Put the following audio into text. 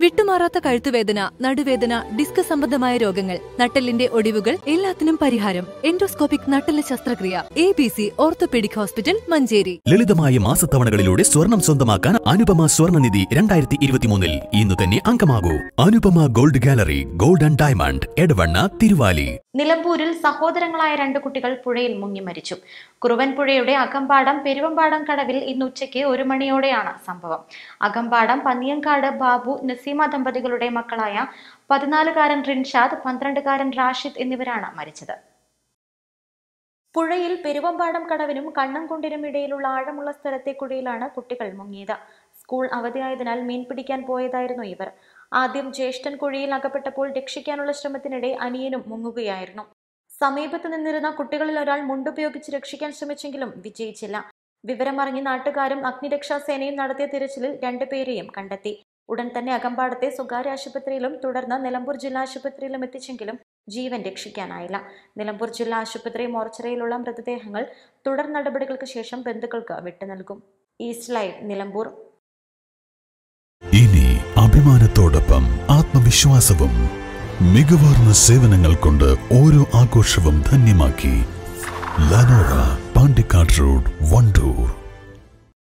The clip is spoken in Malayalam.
വിട്ടുമാറാത്ത കഴുത്തുവേദന നടുവേദന ഡിസ്ക് സംബന്ധമായ രോഗങ്ങൾ നട്ടലിന്റെ ഒടിവുകൾ എല്ലാത്തിനും പരിഹാരം. എൻഡോസ്കോപ്പിക് നട്ടൽ ശസ്ത്രക്രിയ. A B C orthopaedic hospital Manjeri. ലളിതമായ മാസത്തവണകളിലൂടെ സ്വർണം സ്വന്തമാക്കാൻ അനുപമ സ്വർണനിധി രണ്ടായിരത്തി ഇരുപത്തിമൂന്നിൽ ഇന്ന് തന്നെ അംഗമാകൂ. Anupama gold gallery gold and diamond Edavanna Thiruvali. നിലമ്പൂരിൽ സഹോദരങ്ങളായ രണ്ട് കുട്ടികൾ പുഴയിൽ മുങ്ങി മരിച്ചു. കുറുവൻപുഴയുടെ അകമ്പാടം പെരുവമ്പാടം കടവിൽ ഇന്ന് ഉച്ചയ്ക്ക് ഒരു മണിയോടെയാണ് സംഭവം. അകമ്പാടം പന്നിയങ്കാട് ബാബു നസീമ ദമ്പതികളുടെ മക്കളായ പതിനാലുകാരൻ റിൻഷാദ് പന്ത്രണ്ടുകാരൻ റാഷിദ് എന്നിവരാണ് മരിച്ചത്. പുഴയിൽ പെരുവമ്പാടം കടവിനും കണ്ണംകുണ്ടിനും ഇടയിലുള്ള ആഴമുള്ള സ്ഥലത്തെ കുഴിയിലാണ് കുട്ടികൾ മുങ്ങിയത്. സ്കൂൾ അവധിയായതിനാൽ മീൻ പിടിക്കാൻ പോയതായിരുന്നു ഇവർ. ആദ്യം ജ്യേഷ്ഠൻ കുഴിയിൽ അകപ്പെട്ടപ്പോൾ രക്ഷിക്കാനുള്ള ശ്രമത്തിനിടെ അനിയനും മുങ്ങുകയായിരുന്നു. സമീപത്ത് നിന്നിരുന്ന കുട്ടികളിൽ ഒരാൾ മുണ്ടുപയോഗിച്ച് രക്ഷിക്കാൻ ശ്രമിച്ചെങ്കിലും വിജയിച്ചില്ല. വിവരമറിഞ്ഞ് നാട്ടുകാരും അഗ്നിരക്ഷാസേനയും നടത്തിയ തിരച്ചിലിൽ രണ്ടുപേരെയും കണ്ടെത്തി. ഉടൻ തന്നെ അകമ്പാടത്തെ സ്വകാര്യ ആശുപത്രിയിലും തുടർന്ന് നിലമ്പൂർ ജില്ലാ ആശുപത്രിയിലും എത്തിച്ചെങ്കിലും ജീവൻ രക്ഷിക്കാനായില്ല. നിലമ്പൂർ ജില്ലാ ആശുപത്രി മോർച്ചറിയിലുള്ള മൃതദേഹങ്ങൾ തുടർ നടപടികൾക്ക് ശേഷം ബന്ധുക്കൾക്ക് വിട്ടു നൽകും. East live Nilambur. ഇനി അഭിമാനത്തോടൊപ്പം ആത്മവിശ്വാസവും മികവാർന്ന സേവനങ്ങൾ കൊണ്ട് ഓരോ ആഘോഷവും ധന്യമാക്കി. ലനോറ